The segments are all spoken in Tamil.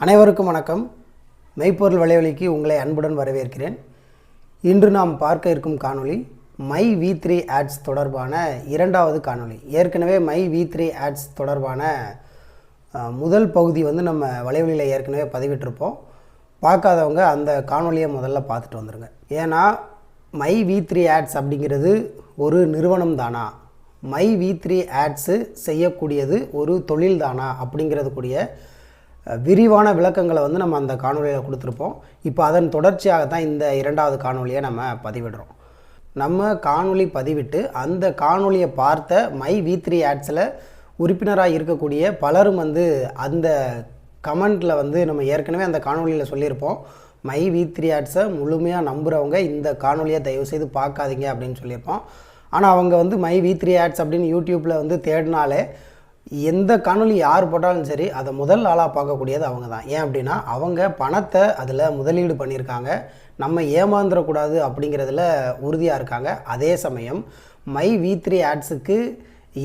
அனைவருக்கும் வணக்கம். மெய்ப்பொருள் வலைவலிக்கு உங்களை அன்புடன் வரவேற்கிறேன். இன்று நாம் பார்க்க இருக்கும் காணொளி மை வி த்ரீ ஆட்ஸ் தொடர்பான இரண்டாவது காணொளி. ஏற்கனவே மை வி த்ரீ ஆட்ஸ் தொடர்பான முதல் பகுதி வந்து நம்ம வலைவலியில் ஏற்கனவே பதிவிட்டிருப்போம். பார்க்காதவங்க அந்த காணொலியை முதல்ல பார்த்துட்டு வந்துடுங்க ஏன்னா மை வி த்ரீ ஆட்ஸ் அப்படிங்கிறது ஒரு நிறுவனம் தானா? மை வி த்ரீ ஆட்ஸு செய்யக்கூடியது ஒரு தொழில் தானா? அப்படிங்கிறது கூடிய விரிவான விளக்கங்களை வந்து நம்ம அந்த காணொலியில் கொடுத்துருப்போம். இப்போ அதன் தொடர்ச்சியாக தான் இந்த இரண்டாவது காணொலியை நம்ம பதிவிடுறோம். நம்ம காணொலி பதிவிட்டு அந்த காணொலியை பார்த்த மை வி த்ரீ ஆட்ஸில் உறுப்பினராக இருக்கக்கூடிய பலரும் வந்து அந்த கமெண்ட்டில் வந்து நம்ம ஏற்கனவே அந்த காணொலியில் சொல்லியிருப்போம். மை வி த்ரீ ஆட்ஸை முழுமையாக நம்புகிறவங்க இந்த காணொலியை தயவுசெய்து பார்க்காதீங்க அப்படின்னு சொல்லியிருப்போம். ஆனால் அவங்க வந்து மை வி த்ரீ ஆட்ஸ் அப்படின்னு யூடியூப்பில் வந்து தேடினாலே எந்த காணொளி யார் போட்டாலும் சரி அதை முதல் ஆளாக பார்க்கக்கூடியது அவங்க தான் ஏன் அப்படின்னா அவங்க பணத்தை அதில் முதலீடு பண்ணியிருக்காங்க. நம்ம ஏமாந்துடக்கூடாது அப்படிங்கிறதுல உறுதியாக இருக்காங்க. அதே சமயம் மை வி த்ரீ ஆட்ஸுக்கு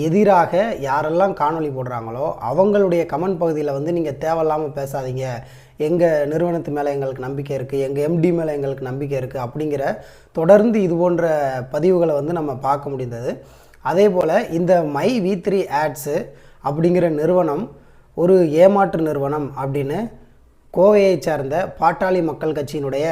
எதிராக யாரெல்லாம் காணொளி போடுறாங்களோ அவங்களுடைய கமெண்ட் பகுதியில் வந்து நீங்கள் தேவையில்லாமல் பேசாதீங்க. எங்கள் நிறுவனத்து மேலே எங்களுக்கு நம்பிக்கை இருக்குது எங்கள் எம்டி மேலே எங்களுக்கு நம்பிக்கை இருக்குது அப்படிங்கிற தொடர்ந்து இது போன்ற பதிவுகளை வந்து நம்ம பார்க்க முடிந்தது. அதே போல் இந்த மை வி த்ரீ ஆட்ஸு அப்படிங்கிற நிறுவனம் ஒரு ஏமாற்று நிறுவனம் அப்படின்னு கோவையை சார்ந்த பாட்டாளி மக்கள் கட்சியினுடைய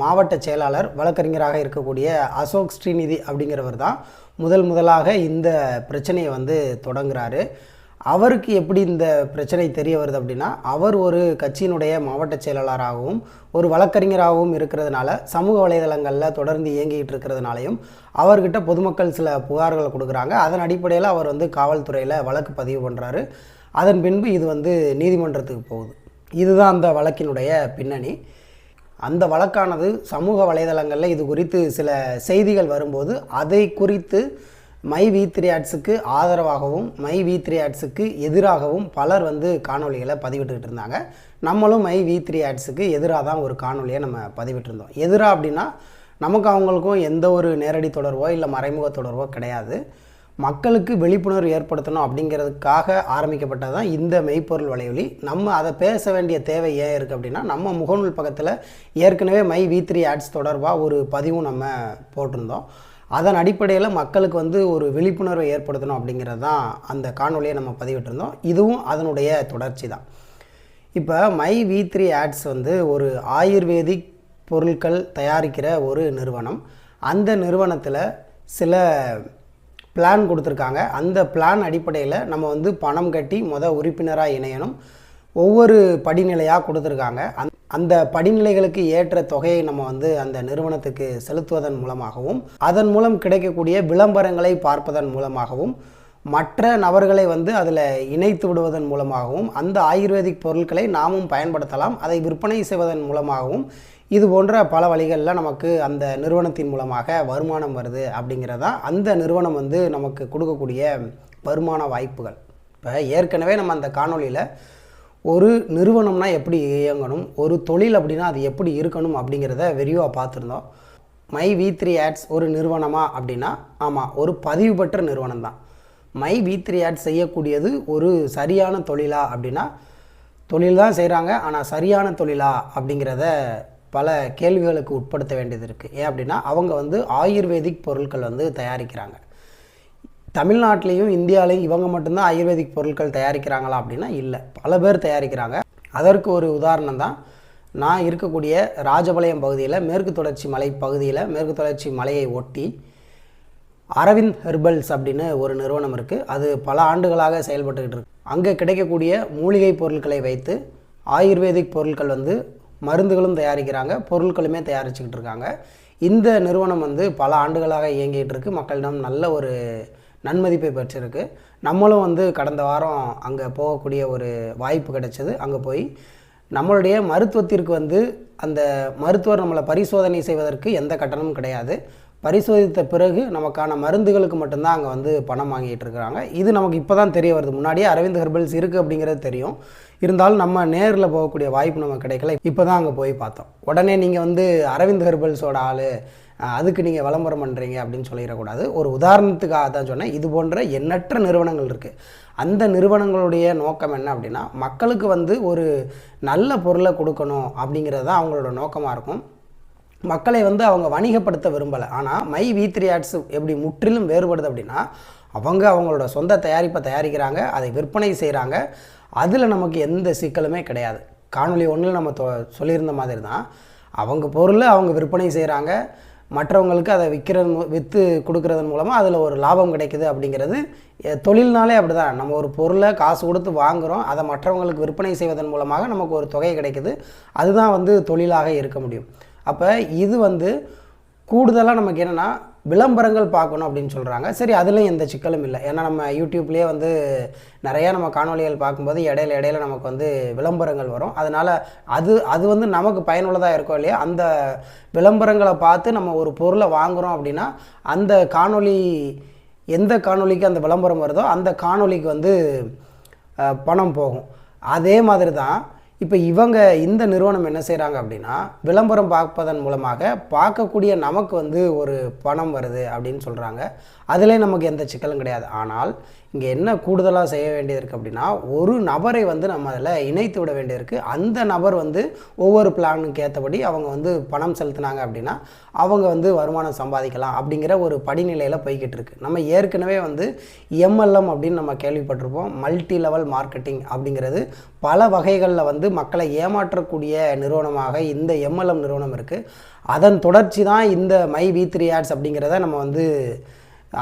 மாவட்ட செயலாளர் வழக்கறிஞராக இருக்கக்கூடிய அசோக் ஸ்ரீநிதி அப்படிங்கிறவர் தான் முதல் முதலாக இந்த பிரச்சனையை வந்து தொடங்குறாரு. அவருக்கு எப்படி இந்த பிரச்சனை தெரிய வருது அப்படின்னா அவர் ஒரு கட்சியினுடைய மாவட்ட செயலாளராகவும் ஒரு வழக்கறிஞராகவும் இருக்கிறதுனால சமூக வலைதளங்களில் தொடர்ந்து இயங்கிட்டு இருக்கிறதுனாலையும் அவர்கிட்ட பொதுமக்கள் சில புகார்களை கொடுக்குறாங்க. அதன் அடிப்படையில் அவர் வந்து காவல்துறையில் வழக்கு பதிவு பண்ணுறாரு அதன் பின்பு இது வந்து நீதிமன்றத்துக்கு போகுது. இதுதான் அந்த வழக்கினுடைய பின்னணி. அந்த வழக்கானது சமூக வலைதளங்களில் இது குறித்து சில செய்திகள் வரும்போது அதை குறித்து மை வி த்ரீ ஆட்ஸுக்கு ஆதரவாகவும் மை வி த்ரீ ஆட்ஸுக்கு எதிராகவும் பலர் வந்து காணொளிகளை பதிவிட்டுக்கிட்டு இருந்தாங்க. நம்மளும் மை வி த்ரீ ஆட்ஸுக்கு எதிராக தான் ஒரு காணொலியை நம்ம பதிவிட்டிருந்தோம். எதிராக அப்படின்னா நமக்கு அவங்களுக்கும் எந்த ஒரு நேரடி தொடர்போ இல்லை மறைமுக தொடர்போ கிடையாது. மக்களுக்கு விழிப்புணர்வு ஏற்படுத்தணும் அப்படிங்கிறதுக்காக ஆரம்பிக்கப்பட்டது தான் இந்த மெய்ப்பொருள் வலையொலி. நம்ம அதை பேச வேண்டிய தேவை ஏன் இருக்குது அப்படின்னா நம்ம முகநூல் பக்கத்தில் ஏற்கனவே மை வி த்ரீ ஆட்ஸ் தொடர்பாக ஒரு பதிவும் நம்ம போட்டிருந்தோம். அதன் அடிப்படையில் மக்களுக்கு வந்து ஒரு விழிப்புணர்வை ஏற்படுத்தணும் அப்படிங்கிறது தான் அந்த காணொலியை நம்ம பதிவிட்டிருந்தோம். இதுவும் அதனுடைய தொடர்ச்சி தான் இப்போ மை வி த்ரீ ஆட்ஸ் வந்து ஒரு ஆயுர்வேதிக் பொருட்கள் தயாரிக்கிற ஒரு நிறுவனம். அந்த நிறுவனத்தில் சில பிளான் கொடுத்துருக்காங்க. அந்த பிளான் அடிப்படையில் நம்ம வந்து பணம் கட்டி மொதல் உறுப்பினராக இணையணும். ஒவ்வொரு படிநிலையாக கொடுத்துருக்காங்க. அந் அந்த படிநிலைகளுக்கு ஏற்ற தொகையை நம்ம வந்து அந்த நிறுவனத்துக்கு செலுத்துவதன் மூலமாகவும் அதன் மூலம் கிடைக்கக்கூடிய விளம்பரங்களை பார்ப்பதன் மூலமாகவும் மற்ற நபர்களை வந்து அதில் இணைத்து விடுவதன் மூலமாகவும் அந்த ஆயுர்வேதிக் பொருட்களை நாமும் பயன்படுத்தலாம் அதை விற்பனை செய்வதன் மூலமாகவும் இது போன்ற பல வழிகளில் நமக்கு அந்த நிறுவனத்தின் மூலமாக வருமானம் வருது அப்படிங்கிறதா அந்த நிறுவனம் வந்து நமக்கு கொடுக்கக்கூடிய வருமான வாய்ப்புகள். இப்போ ஏற்கனவே நம்ம அந்த காணொளியில் ஒரு நிறுவனம்னா எப்படி இயங்கணும்? ஒரு தொழில் அப்படின்னா அது எப்படி இருக்கணும் அப்படிங்கிறத விரிவாக பார்த்துருந்தோம். மை வி த்ரீ ஆட்ஸ் ஒரு நிறுவனமா அப்படின்னா ஆமாம் ஒரு பதிவு பெற்ற நிறுவனம் தான் மை வி த்ரீ ஆட்ஸ் செய்யக்கூடியது ஒரு சரியான தொழிலா அப்படின்னா தொழில் தான் செய்கிறாங்க ஆனால் சரியான தொழிலா அப்படிங்கிறத பல கேள்விகளுக்கு உட்படுத்த வேண்டியது இருக்குது ஏன் அப்படின்னா அவங்க வந்து ஆயுர்வேதிக் பொருட்கள் வந்து தயாரிக்கிறாங்க. தமிழ்நாட்டிலையும் இந்தியாவிலையும் இவங்க மட்டும்தான் ஆயுர்வேதிக் பொருட்கள் தயாரிக்கிறாங்களா அப்படின்னா இல்லை. பல பேர் தயாரிக்கிறாங்க. அதற்கு ஒரு உதாரணம் தான். நான் இருக்கக்கூடிய ராஜபாளையம் பகுதியில் மேற்கு தொடர்ச்சி மலை பகுதியில் மேற்கு தொடர்ச்சி மலையை ஒட்டி அரவிந்த் ஹெர்பல்ஸ் அப்படின்னு ஒரு நிறுவனம் இருக்குது அது பல ஆண்டுகளாக செயல்பட்டுக்கிட்டு இருக்கு. அங்கே கிடைக்கக்கூடிய மூலிகை பொருட்களை வைத்து ஆயுர்வேதிக் பொருட்கள் வந்து மருந்துகளும் தயாரிக்கிறாங்க பொருட்களுமே தயாரிச்சுக்கிட்டு இருக்காங்க. இந்த நிறுவனம் வந்து பல ஆண்டுகளாக இயங்கிகிட்டு இருக்கு. மக்களிடம் நல்ல ஒரு நன்மதிப்பை பெற்றிருக்கு. நம்மளும் வந்து கடந்த வாரம் அங்கே போகக்கூடிய ஒரு வாய்ப்பு கிடைச்சது. அங்கே போய் நம்மளுடைய மருத்துவத்திற்கு வந்து அந்த மருத்துவர் நம்மளை பரிசோதனை செய்வதற்கு எந்த கட்டணமும் கிடையாது. பரிசோதித்த பிறகு நமக்கான மருந்துகளுக்கு மட்டும்தான் அங்கே வந்து பணம் வாங்கிட்டு இருக்கிறாங்க. இது நமக்கு இப்போ தான் தெரிய வருது. முன்னாடியே அரவிந்த் ஹெர்பல்ஸ் இருக்குது அப்படிங்கிறது தெரியும். இருந்தாலும் நம்ம நேரில் போகக்கூடிய வாய்ப்பு நமக்கு கிடைக்கல. இப்போ தான் அங்கே போய் பார்த்தோம். உடனே நீங்கள் வந்து அரவிந்த் ஹெர்பல்ஸோட ஆள் அதுக்கு நீங்கள் விளம்பரம் பண்ணுறீங்க அப்படின்னு சொல்லிடக்கூடாது. ஒரு உதாரணத்துக்காக தான் சொன்னேன். இது போன்ற எண்ணற்ற நிறுவனங்கள் இருக்குது அந்த நிறுவனங்களுடைய நோக்கம் என்ன அப்படின்னா மக்களுக்கு வந்து ஒரு நல்ல பொருளை கொடுக்கணும் அப்படிங்கிறது தான் அவங்களோட நோக்கமாக இருக்கும். மக்களை வந்து அவங்க வணிகப்படுத்த விரும்பலை. ஆனால் மை வி த்ரீ ஆட்ஸ் எப்படி முற்றிலும் வேறுபடுது அப்படின்னா அவங்க அவங்களோட சொந்த தயாரிப்பை தயாரிக்கிறாங்க அதை விற்பனை செய்கிறாங்க அதில் நமக்கு எந்த சிக்கலுமே கிடையாது. காணொளி ஒன்றில் நம்ம தொ சொல்லியிருந்த மாதிரி தான் அவங்க பொருளை அவங்க விற்பனை செய்கிறாங்க மற்றவங்களுக்கு அதை விற்கிறது விற்று கொடுக்கறதன் மூலமாக அதில் ஒரு லாபம் கிடைக்குது அப்படிங்கிறது எ- தொழில்னாலே அப்படி தான் நம்ம ஒரு பொருளை காசு கொடுத்து வாங்குகிறோம் அதை மற்றவங்களுக்கு விற்பனை செய்வதன் மூலமாக நமக்கு ஒரு தொகை கிடைக்குது. அதுதான் வந்து தொழிலாக இருக்க முடியும். அப்போ இது வந்து கூடுதலாக நமக்கு என்னென்னா விளம்பரங்கள் பார்க்கணும் அப்படின்னு சொல்கிறாங்க சரி அதுலேயும் எந்த சிக்கலும் இல்லை. ஏன்னா நம்ம யூடியூப்லேயே வந்து நிறையா நம்ம காணொளிகள் பார்க்கும்போது இடையில இடையில நமக்கு வந்து விளம்பரங்கள் வரும். அதனால் அது அது வந்து நமக்கு பயனுள்ளதாக இருக்கும் இல்லையா அந்த விளம்பரங்களை பார்த்து நம்ம ஒரு பொருளை வாங்குகிறோம் அப்படின்னா அந்த காணொளி எந்த காணொலிக்கு அந்த விளம்பரம் வருதோ அந்த காணொளிக்கு வந்து பணம் போகும். அதே மாதிரி தான் இப்போ இவங்க இந்த நிறுவனம் என்ன செய்கிறாங்க அப்படின்னா விளம்பரம் பார்ப்பதன் மூலமாக பார்க்கக்கூடிய நமக்கு வந்து ஒரு பணம் வருது அப்படின்னு சொல்கிறாங்க அதிலே நமக்கு எந்த சிக்கலும் கிடையாது. ஆனால் இங்கே என்ன கூடுதலாக செய்ய வேண்டியது இருக்குது அப்படின்னா ஒரு நபரை வந்து நம்ம அதில் இணைத்து விட வேண்டியிருக்கு அந்த நபர் வந்து ஒவ்வொரு பிளானுக்கு ஏற்றபடி அவங்க வந்து பணம் செலுத்தினாங்க அப்படின்னா அவங்க வந்து வருமானம் சம்பாதிக்கலாம் அப்படிங்கிற ஒரு படிநிலையில் போய்கிட்டு இருக்கு. நம்ம ஏற்கனவே வந்து எம்எல்எம் அப்படின்னு நம்ம கேள்விப்பட்டிருப்போம். மல்டி லெவல் மார்க்கெட்டிங் அப்படிங்கிறது பல வகைகளில் வந்து மக்களை ஏமாற்றக்கூடிய நிறுவனமாக இந்த எம்எல்எம் நிறுவனம் இருக்குது அதன் தொடர்ச்சி தான் இந்த மை வி த்ரீ ஆட்ஸ் அப்படிங்கிறத நம்ம வந்து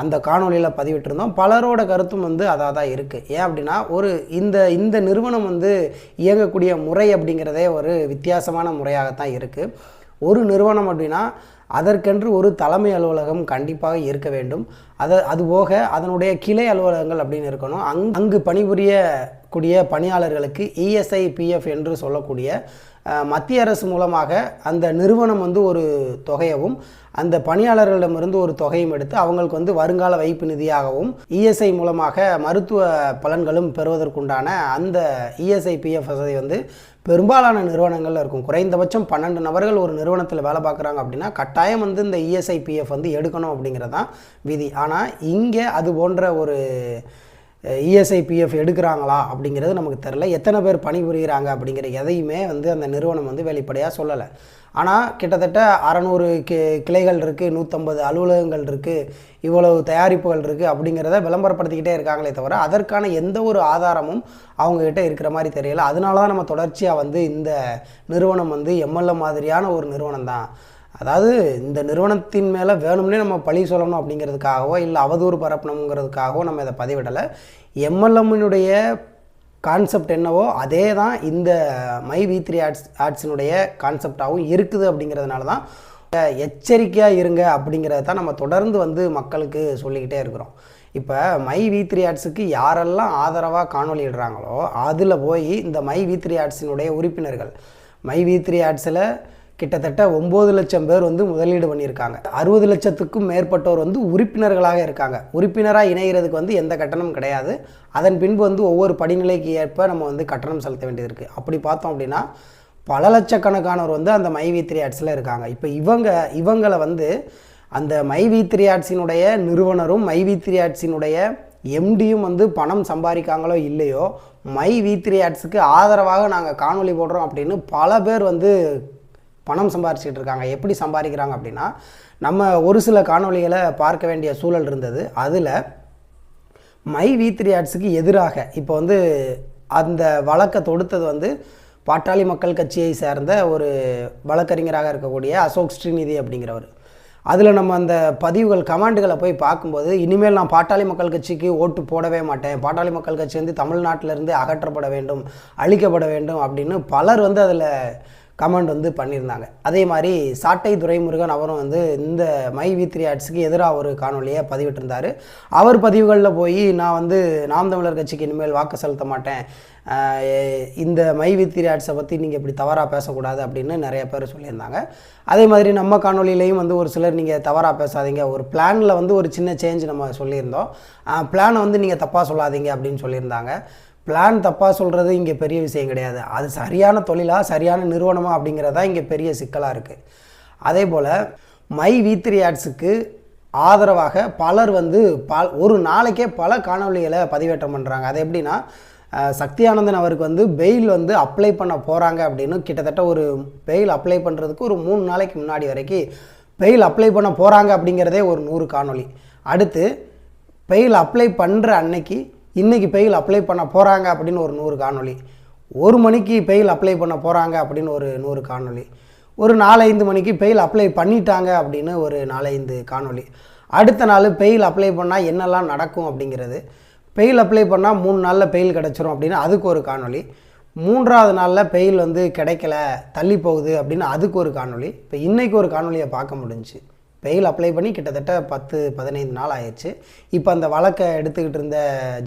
அந்த காணொளியில் பதிவிட்டிருந்தோம். பலரோட கருத்தும் வந்து அதாக தான் இருக்குது ஏன் அப்படின்னா ஒரு இந்த இந்த நிறுவனம் வந்து இயங்கக்கூடிய முறை அப்படிங்கிறதே ஒரு வித்தியாசமான முறையாகத்தான் இருக்குது ஒரு நிறுவனம் அப்படின்னா அதற்கென்று ஒரு தலைமை அலுவலகம் கண்டிப்பாக இருக்க வேண்டும். அதை அதுபோக அதனுடைய கிளை அலுவலகங்கள் அப்படின்னு இருக்கணும். அங் அங்கு பணிபுரியக்கூடிய பணியாளர்களுக்கு இஎஸ்ஐ பிஎஃப் என்று சொல்லக்கூடிய மத்திய அரசு மூலமாக அந்த நிறுவனம் வந்து ஒரு தொகையவும் அந்த பணியாளர்களிடமிருந்து ஒரு தொகையும் எடுத்து அவங்களுக்கு வந்து வருங்கால வைப்பு நிதியாகவும் இஎஸ்ஐ மூலமாக மருத்துவ பலன்களும் பெறுவதற்குண்டான அந்த இஎஸ்ஐ பிஎஃப் வசதி வந்து பெரும்பாலான நிறுவனங்களில் இருக்கும். குறைந்தபட்சம் பன்னெண்டு நபர்கள் ஒரு நிறுவனத்தில் வேலை பார்க்குறாங்க அப்படின்னா கட்டாயம் வந்து இந்த இஎஸ்ஐ பிஎஃப் வந்து எடுக்கணும் அப்படிங்கிறதான் விதி. ஆனால் இங்கே அது போன்ற ஒரு இஎஸ்ஐ பிஎஃப் எடுக்கிறாங்களா அப்படிங்கிறது நமக்கு தெரில எத்தனை பேர் பணிபுரிகிறாங்க அப்படிங்கிற எதையுமே வந்து அந்த நிறுவனம் வந்து வெளிப்படையாக சொல்லலை. ஆனால் கிட்டத்தட்ட அறநூறு கி கிளைகள் இருக்குது நூற்றம்பது அலுவலகங்கள் இருக்குது இவ்வளவு தயாரிப்புகள் இருக்குது அப்படிங்கிறத விளம்பரப்படுத்திக்கிட்டே இருக்காங்களே தவிர அதற்கான எந்த ஒரு ஆதாரமும் அவங்கக்கிட்ட இருக்கிற மாதிரி தெரியல. அதனால தான் நம்ம தொடர்ச்சியாக வந்து இந்த நிறுவனம் வந்து எம்எல்ஏ மாதிரியான ஒரு நிறுவனம் தான் அதாவது இந்த நிறுவனத்தின் மேலே வேணும்னே நம்ம பழி சொல்லணும் அப்படிங்கிறதுக்காகவோ இல்லை அவதூறு பரப்பணுங்கிறதுக்காகவோ நம்ம இதை பதிவிடலை. எம்எல்எம்னுடைய கான்செப்ட் என்னவோ அதே தான் இந்த மை வி த்ரீ ஆட்ஸ் ஆட்ஸினுடைய கான்செப்டாகவும் இருக்குது அப்படிங்கிறதுனால தான் எச்சரிக்கையாக இருங்க அப்படிங்கிறத தான் நம்ம தொடர்ந்து வந்து மக்களுக்கு சொல்லிக்கிட்டே இருக்கிறோம். இப்போ மை வி த்ரீ ஆட்ஸுக்கு யாரெல்லாம் ஆதரவாக காணொலிடுறாங்களோ அதில் போய் இந்த மை வி த்ரீ ஆட்ஸினுடைய உறுப்பினர்கள் மை வி த்ரீ ஆட்ஸில் கிட்டத்தட்ட ஒம்பது லட்சம் பேர் வந்து முதலீடு பண்ணியிருக்காங்க. அறுபது லட்சத்துக்கும் மேற்பட்டோர் வந்து உறுப்பினர்களாக இருக்காங்க. உறுப்பினராக இணைகிறதுக்கு வந்து எந்த கட்டணமும் கிடையாது. அதன் பின்பு வந்து ஒவ்வொரு படிநிலைக்கு ஏற்ப நம்ம வந்து கட்டணம் செலுத்த வேண்டியது இருக்குது அப்படி பார்த்தோம் அப்படின்னா பல லட்சக்கணக்கானவர் வந்து அந்த மை வி த்ரீ ஆட்ஸில் இருக்காங்க. இப்போ இவங்க இவங்களை வந்து அந்த மை வி த்ரீ ஆட்ஸினுடைய நிறுவனரும் மை வி த்ரீ ஆட்ஸினுடைய எம்டியும் வந்து பணம் சம்பாதிக்காங்களோ இல்லையோ மை வி த்ரீ ஆட்ஸுக்கு ஆதரவாக நாங்கள் காணொளி போடுறோம் அப்படின்னு பல பேர் வந்து பணம் சம்பாரிச்சிட்டு இருக்காங்க. எப்படி சம்பாதிக்கிறாங்க அப்படின்னா நம்ம ஒரு சில காணொளிகளை பார்க்க வேண்டிய சூழல் இருந்தது. அதில் மை வி த்ரீ ஆட்ஸுக்கு எதிராக இப்போ வந்து அந்த வழக்கை தொடுத்தது வந்து பாட்டாளி மக்கள் கட்சியை சேர்ந்த ஒரு வழக்கறிஞராக இருக்கக்கூடிய அசோக் ஸ்ரீநிதி அப்படிங்கிறவர். அதில் நம்ம அந்த பதிவுகள் கமாண்டுகளை போய் பார்க்கும்போது இனிமேல் நான் பாட்டாளி மக்கள் கட்சிக்கு ஓட்டு போடவே மாட்டேன். பாட்டாளி மக்கள் கட்சி வந்து தமிழ்நாட்டிலேருந்து அகற்றப்பட வேண்டும் அழிக்கப்பட வேண்டும் அப்படின்னு பலர் வந்து அதில் கமெண்ட் வந்து பண்ணியிருந்தாங்க. அதே மாதிரி சாட்டை துரைமுருகன் அவரும் வந்து இந்த மை வி த்ரீ ஆட்ஸுக்கு எதிராக ஒரு காணொலியை பதிவிட்டிருந்தார். அவர் பதிவுகளில் போய் நான் வந்து நாம் தமிழர் கட்சிக்கு இனிமேல் வாக்கு செலுத்த மாட்டேன். இந்த மை வி த்ரீ ஆட்ஸை பற்றி நீங்கள் இப்படி தவறாக பேசக்கூடாது அப்படின்னு நிறைய பேர் சொல்லியிருந்தாங்க. அதே மாதிரி நம்ம காணொலியிலையும் வந்து ஒரு சிலர் நீங்கள் தவறாக பேசாதீங்க. ஒரு பிளானில் வந்து ஒரு சின்ன சேஞ்ச் நம்ம சொல்லியிருந்தோம். பிளானை வந்து நீங்கள் தப்பாக சொல்லாதீங்க அப்படின்னு சொல்லியிருந்தாங்க. பிளான் தப்பாக சொல்கிறது இங்கே பெரிய விஷயம் கிடையாது. அது சரியான தொழிலா சரியான நிறுவனமா அப்படிங்கிறது தான் இங்கே பெரிய சிக்கலாக இருக்குது அதே போல் மை வி த்ரீ ஆட்ஸுக்கு ஆதரவாக பலர் வந்து பல ஒரு நாளைக்கே பல காணொளிகளை பதிவேற்றம் பண்ணுறாங்க அது எப்படின்னா சக்தியானந்தன் அவருக்கு வந்து பெயில் வந்து அப்ளை பண்ண போகிறாங்க அப்படின்னு கிட்டத்தட்ட ஒரு பெயில் அப்ளை பண்ணுறதுக்கு ஒரு மூணு நாளைக்கு முன்னாடி வரைக்கும் பெயில் அப்ளை பண்ண போகிறாங்க அப்படிங்கிறதே ஒரு நூறு காணொளி. அடுத்து பெயில் அப்ளை பண்ணுற அன்னைக்கு இன்றைக்கி பெயில் அப்ளை பண்ண போகிறாங்க அப்படின்னு ஒரு நூறு காணொளி. ஒரு மணிக்கு பெயில் அப்ளை பண்ண போகிறாங்க அப்படின்னு ஒரு நூறு காணொலி ஒரு நாலஞ்சு மணிக்கு பெயில் அப்ளை பண்ணிட்டாங்க அப்படின்னு ஒரு நாலஞ்சு காணொளி. அடுத்த நாள் பெயில் அப்ளை பண்ணால் என்னெல்லாம் நடக்கும் அப்படிங்கிறது. பெயில் அப்ளை பண்ணால் மூணு நாளில் பெயில் கிடச்சிரும் அப்படின்னு அதுக்கு ஒரு காணொளி. மூன்றாவது நாளில் பெயில் வந்து கிடைக்கல தள்ளி போகுது அப்படின்னு அதுக்கு ஒரு காணொலி இப்போ இன்றைக்கி ஒரு காணொலியை பார்க்க முடிஞ்சுச்சு. பெயில் அப்ளை பண்ணி கிட்டத்தட்ட பத்து பதினைந்து நாள் ஆயிடுச்சு. இப்போ அந்த வழக்கை எடுத்துக்கிட்டு இருந்த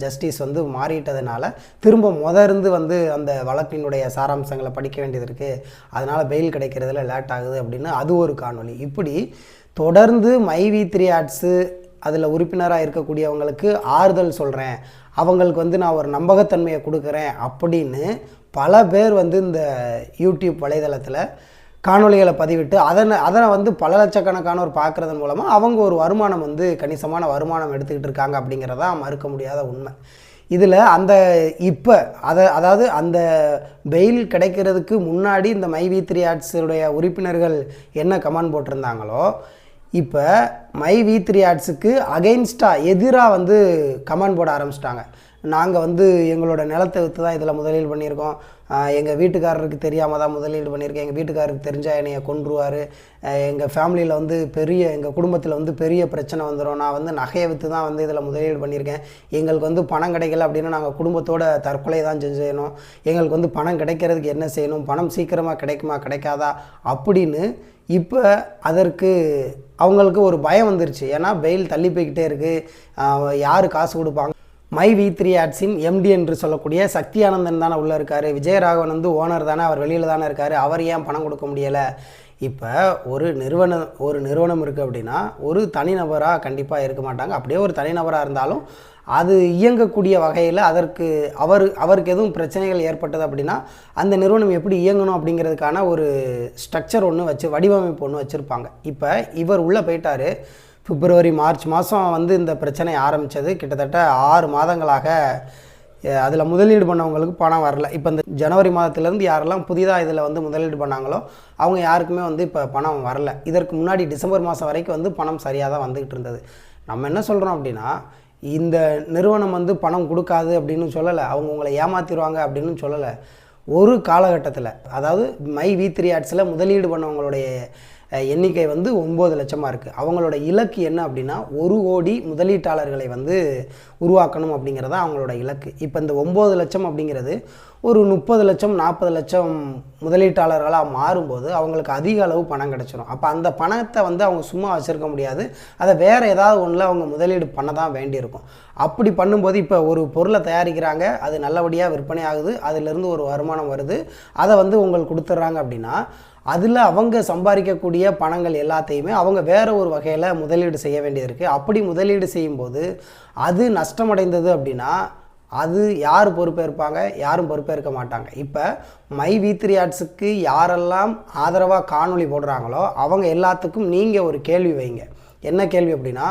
ஜஸ்டிஸ் வந்து மாறிட்டதுனால திரும்ப முதருந்து வந்து அந்த வழக்கினுடைய சாராம்சங்களை படிக்க வேண்டியது இருக்குது அதனால் பெயில் கிடைக்கிறதுல லேட் ஆகுது அப்படின்னு அது ஒரு காணொலி இப்படி தொடர்ந்து மைவி த்ரீ ஆட்ஸு அதில் உறுப்பினராக இருக்கக்கூடியவங்களுக்கு ஆறுதல் சொல்கிறேன் அவங்களுக்கு வந்து நான் ஒரு நம்பகத்தன்மையை கொடுக்குறேன் அப்படின்னு பல பேர் வந்து இந்த யூடியூப் வலைதளத்தில் காணொளிகளை பதிவிட்டு அதனை அதனை வந்து பல லட்சக்கணக்கானோர் பார்க்குறதன் மூலமாக அவங்க ஒரு வருமானம் வந்து கணிசமான வருமானம் எடுத்துக்கிட்டு இருக்காங்க அப்படிங்கிறதா மறுக்க முடியாத உண்மை. இதில் அந்த இப்போ அதை அதாவது அந்த பெயில் கிடைக்கிறதுக்கு முன்னாடி இந்த மை வி த்ரீ ஆர்ட்ஸுடைய உறுப்பினர்கள் என்ன கமெண்ட் போட்டிருந்தாங்களோ இப்போ மை வி த்ரீ ஆர்ட்ஸுக்கு அகெயின்ஸ்டாக எதிராக வந்து கமெண்ட் போட ஆரம்பிச்சிட்டாங்க. நாங்கள் வந்து எங்களோட நிலத்தை விற்று தான் இதில் முதலீடு பண்ணியிருக்கோம். எங்கள் வீட்டுக்காரருக்கு தெரியாமல் தான் முதலீடு பண்ணியிருக்கேன். எங்கள் வீட்டுக்காரருக்கு தெரிஞ்சால் என்னையை கொன்றுவார். எங்கள் ஃபேமிலியில் வந்து பெரிய எங்கள் குடும்பத்தில் வந்து பெரிய பிரச்சனை வந்துடும் நான் வந்து நகையை விற்று தான் வந்து இதில் முதலீடு பண்ணியிருக்கேன். எங்களுக்கு வந்து பணம் கிடைக்கல அப்படின்னா நாங்கள் குடும்பத்தோட தற்கொலை தான் செய்யணும். எங்களுக்கு வந்து பணம் கிடைக்கிறதுக்கு என்ன செய்யணும்? பணம் சீக்கிரமாக கிடைக்குமா கிடைக்காதா? அப்படின்னு இப்போ அதற்கு அவங்களுக்கு ஒரு பயம் வந்துருச்சு. ஏன்னா பெயில் தள்ளி போய்கிட்டே இருக்குது யார் காசு கொடுப்பாங்க? மை வி த்ரீ ஆட்ஸின் எம்டி என்று சொல்லக்கூடிய சக்தி ஆனந்தன் தானே உள்ளே இருக்கார். விஜயராகவன் வந்து ஓனர் தானே அவர் வெளியில் தானே இருக்கார். அவர் ஏன் பணம் கொடுக்க முடியலை? இப்போ ஒரு நிறுவனம் ஒரு நிறுவனம் இருக்குது அப்படின்னா ஒரு தனிநபராக கண்டிப்பாக இருக்க மாட்டாங்க. அப்படியே ஒரு தனிநபராக இருந்தாலும் அது இயங்கக்கூடிய வகையில் அதற்கு அவர் அவருக்கு எதுவும் பிரச்சனைகள் ஏற்பட்டது அப்படின்னா அந்த நிறுவனம் எப்படி இயங்கணும் அப்படிங்கிறதுக்கான ஒரு ஸ்ட்ரக்சர் ஒன்று வச்சு வடிவமைப்பு ஒன்று வச்சுருப்பாங்க. இப்போ இவர் உள்ளே போயிட்டார். பிப்ரவரி மார்ச் மாதம் வந்து இந்த பிரச்சனை ஆரம்பித்தது கிட்டத்தட்ட ஆறு மாதங்களாக அதில் முதலீடு பண்ணவங்களுக்கு பணம் வரல. இப்போ இந்த ஜனவரி மாதத்துலேருந்து யாரெல்லாம் புதிதாக இதில் வந்து முதலீடு பண்ணாங்களோ அவங்க யாருக்குமே வந்து இப்போ பணம் வரல. இதற்கு முன்னாடி டிசம்பர் மாதம் வரைக்கும் வந்து பணம் சரியாக தான் வந்துக்கிட்டு இருந்தது. நம்ம என்ன சொல்கிறோம் அப்படின்னா இந்த நிறுவனம் வந்து பணம் கொடுக்காது அப்படின்னு சொல்லலை. அவங்க உங்களை ஏமாத்திடுவாங்க அப்படின்னு சொல்லலை. ஒரு காலகட்டத்தில் அதாவது மை வி த்ரீ ஆட்ஸில் முதலீடு பண்ணவங்களுடைய எண்ணிக்கை வந்து ஒம்பது லட்சமாக இருக்குது அவங்களோட இலக்கு என்ன அப்படின்னா ஒரு கோடி முதலீட்டாளர்களை வந்து உருவாக்கணும் அப்படிங்கிறது தான் அவங்களோட இலக்கு. இப்போ இந்த ஒம்பது லட்சம் அப்படிங்கிறது ஒரு முப்பது லட்சம் நாற்பது லட்சம் முதலீட்டாளர்களாக மாறும்போது அவங்களுக்கு அதிக அளவு பணம் கிடச்சிரும். அப்போ அந்த பணத்தை வந்து அவங்க சும்மா வச்சுருக்க முடியாது. அதை வேறு ஏதாவது ஒன்றில் அவங்க முதலீடு பண்ண தான் வேண்டியிருக்கும். அப்படி பண்ணும்போது இப்போ ஒரு பொருளை தயாரிக்கிறாங்க அது நல்லபடியாக விற்பனை ஆகுது அதிலிருந்து ஒரு வருமானம் வருது. அதை வந்து உங்களுக்கு கொடுத்துட்றாங்க அப்படின்னா அதில் அவங்க சம்பாதிக்கக்கூடிய பணங்கள் எல்லாத்தையுமே அவங்க வேறு ஒரு வகையில் முதலீடு செய்ய வேண்டியது இருக்குது அப்படி முதலீடு செய்யும்போது அது நஷ்டமடைந்தது அப்படின்னா அது யார் பொறுப்பேற்பாங்க யாரும் பொறுப்பேற்க மாட்டாங்க. இப்போ மை வி த்ரீ ஆர்ட்ஸுக்கு யாரெல்லாம் ஆதரவாக காணொளி போடுறாங்களோ அவங்க எல்லாத்துக்கும் நீங்கள் ஒரு கேள்வி வைங்க. என்ன கேள்வி அப்படின்னா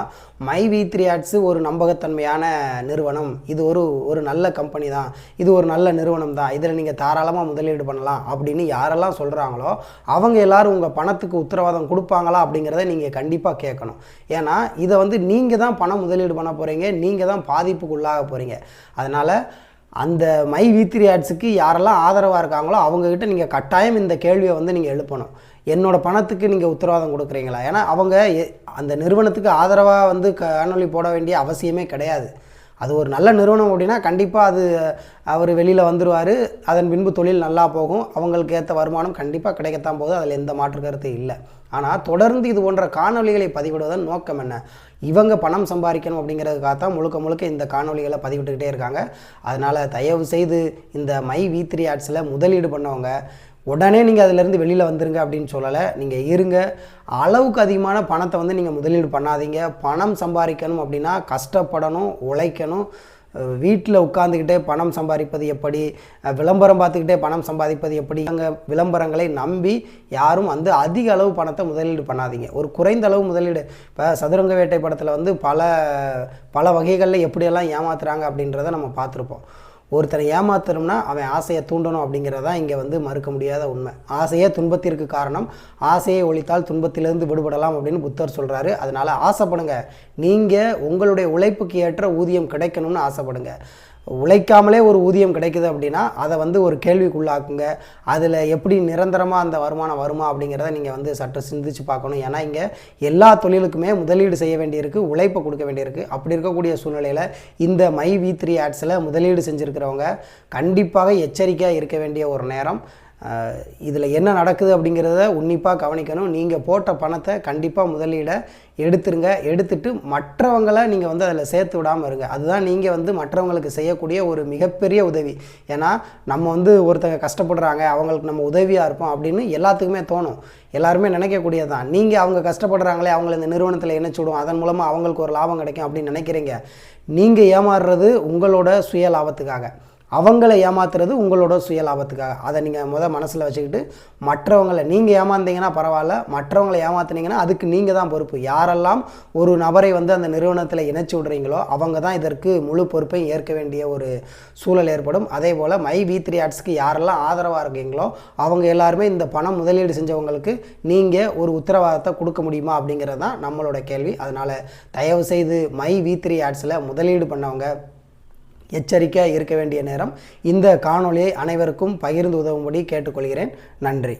மை வி த்ரீ ஆட்ஸு ஒரு நம்பகத்தன்மையான நிறுவனம். இது ஒரு ஒரு நல்ல கம்பெனி தான். இது ஒரு நல்ல நிறுவனம் தான். இதில் நீங்கள் தாராளமாக முதலீடு பண்ணலாம் அப்படின்னு யாரெல்லாம் சொல்கிறாங்களோ அவங்க எல்லாரும் உங்கள் பணத்துக்கு உத்தரவாதம் கொடுப்பாங்களா அப்படிங்கிறத நீங்கள் கண்டிப்பாக கேட்கணும். ஏன்னா இதை வந்து நீங்கள் தான் பணம் முதலீடு பண்ண போகிறீங்க நீங்கள் தான் பாதிப்புக்கு உள்ளாக போகிறீங்க அதனால் அந்த மை வி த்ரீ ஆட்ஸுக்கு யாரெல்லாம் ஆதரவாக இருக்காங்களோ அவங்கக்கிட்ட நீங்கள் கட்டாயம் இந்த கேள்வியை வந்து நீங்கள் எழுப்பணும். என்னோட பணத்துக்கு நீங்கள் உத்தரவாதம் கொடுக்குறீங்களா? ஏன்னா அவங்க எ- அந்த நிறுவனத்துக்கு ஆதரவாக வந்து காணொளி போட வேண்டிய அவசியமே கிடையாது. அது ஒரு நல்ல நிறுவனம் அப்படின்னா கண்டிப்பாக அது அவர் வெளியில் வந்துடுவார் அதன் பின்பு தொழில் நல்லா போகும். அவங்களுக்கு ஏற்ற வருமானம் கண்டிப்பாக கிடைக்கத்தான் போகுது. அதில் எந்த மாற்று கருத்து இல்லை. ஆனால் தொடர்ந்து இது போன்ற காணொளிகளை பதிவிடுவதன் நோக்கம் என்ன? இவங்க பணம் சம்பாதிக்கணும் அப்படிங்கிறதுக்காக தான் முழுக்க முழுக்க இந்த காணொளிகளை பதிவிட்டுக்கிட்டே இருக்காங்க. அதனால் தயவு செய்து இந்த மை வி த்ரீ ஆட்ஸில் முதலீடு பண்ணவங்க உடனே நீங்கள் அதிலேருந்து வெளியில் வந்துருங்க அப்படின்னு சொல்லலை. நீங்கள் இருங்க. அளவுக்கு அதிகமான பணத்தை வந்து நீங்கள் முதலீடு பண்ணாதீங்க. பணம் சம்பாதிக்கணும் அப்படின்னா கஷ்டப்படணும் உழைக்கணும். வீட்டில் உட்காந்துக்கிட்டே பணம் சம்பாதிப்பது எப்படி? விளம்பரம் பார்த்துக்கிட்டே பணம் சம்பாதிப்பது எப்படி? அங்கே விளம்பரங்களை நம்பி யாரும் வந்து அதிக அளவு பணத்தை முதலீடு பண்ணாதீங்க. ஒரு குறைந்த அளவு முதலீடு. இப்போ சதுரங்க வேட்டை படத்தில் வந்து பல பல வகைகளில் எப்படியெல்லாம் ஏமாத்துறாங்க அப்படின்றத நம்ம பார்த்துருப்போம். ஒருத்தனை ஏமாத்தணும்னா அவன் ஆசையை தூண்டணும் அப்படிங்கிறது தான் இங்கே வந்து மறுக்க முடியாத உண்மை. ஆசையே துன்பத்திற்கு காரணம். ஆசையை ஒழித்தால் துன்பத்திலிருந்து விடுபடலாம் அப்படின்னு புத்தர் சொல்கிறாரு அதனால் ஆசைப்படுங்க. நீங்கள் உங்களுடைய உழைப்புக்கு ஏற்ற ஊதியம் கிடைக்கணும்னு ஆசைப்படுங்க. உழைக்காமலே ஒரு ஊதியம் கிடைக்குது அப்படின்னா அதை வந்து ஒரு கேள்விக்குள்ளாக்குங்க. அதில் எப்படி நிரந்தரமாக அந்த வருமானம் வருமா அப்படிங்கிறத நீங்கள் வந்து சற்று சிந்திச்சு பார்க்கணும். ஏன்னா இங்கே எல்லா தொழிலுக்குமே முதலீடு செய்ய வேண்டியிருக்கு உழைப்பை கொடுக்க வேண்டியிருக்கு. அப்படி இருக்கக்கூடிய சூழ்நிலையில் இந்த மை வி த்ரீ ஆட்ஸில் முதலீடு செஞ்சுருக்கிறவங்க கண்டிப்பாக எச்சரிக்கையாக இருக்க வேண்டிய ஒரு நேரம். இதில் என்ன நடக்குது அப்படிங்கிறத உன்னிப்பாக கவனிக்கணும். நீங்கள் போட்ட பணத்தை கண்டிப்பாக முதலீடை எடுத்துருங்க. எடுத்துட்டு மற்றவங்களை நீங்கள் வந்து அதில் சேர்த்து விடாமல் இருங்க. அதுதான் நீங்கள் வந்து மற்றவங்களுக்கு செய்யக்கூடிய ஒரு மிகப்பெரிய உதவி. ஏன்னா நம்ம வந்து ஒருத்தங்க கஷ்டப்படுறாங்க அவங்களுக்கு நம்ம உதவியாக இருப்போம் அப்படின்னு எல்லாத்துக்குமே தோணும். எல்லாருமே நினைக்கக்கூடியது தான். நீங்கள் அவங்க கஷ்டப்படுறாங்களே அவங்கள இந்த நிறுவனத்தில் இணைச்சுடும் அதன் மூலமாக அவங்களுக்கு ஒரு லாபம் கிடைக்கும் அப்படின்னு நினைக்கிறீங்க. நீங்கள் ஏமாறுறது உங்களோட சுய லாபத்துக்காக அவங்கள ஏமாத்துறது உங்களோட சுய லாபத்துக்காக அதை நீங்கள் முத மனசில் வச்சுக்கிட்டு மற்றவங்களை நீங்கள் ஏமாந்தீங்கன்னா பரவாயில்ல மற்றவங்களை ஏமாத்துனீங்கன்னா அதுக்கு நீங்கள் தான் பொறுப்பு. யாரெல்லாம் ஒரு நபரை வந்து அந்த நிறுவனத்தில் இணைச்சி விடுறீங்களோ அவங்க தான் இதற்கு முழு பொறுப்பையும் ஏற்க வேண்டிய ஒரு சூழல் ஏற்படும். அதே போல் மை வி த்ரீ ஆர்ட்ஸ்க்கு யாரெல்லாம் ஆதரவாக இருக்கீங்களோ அவங்க எல்லாருமே இந்த பணம் முதலீடு செஞ்சவங்களுக்கு நீங்கள் ஒரு உத்தரவாதத்தை கொடுக்க முடியுமா அப்படிங்கிறது தான் நம்மளோட கேள்வி. அதனால் தயவு செய்து மை வி த்ரீ ஆட்ஸில் முதலீடு பண்ணவங்க எச்சரிக்கையாக இருக்க வேண்டிய நேரம் இந்த காணொலியை அனைவருக்கும் பகிர்ந்து உதவும்படி கேட்டுக்கொள்கிறேன். நன்றி.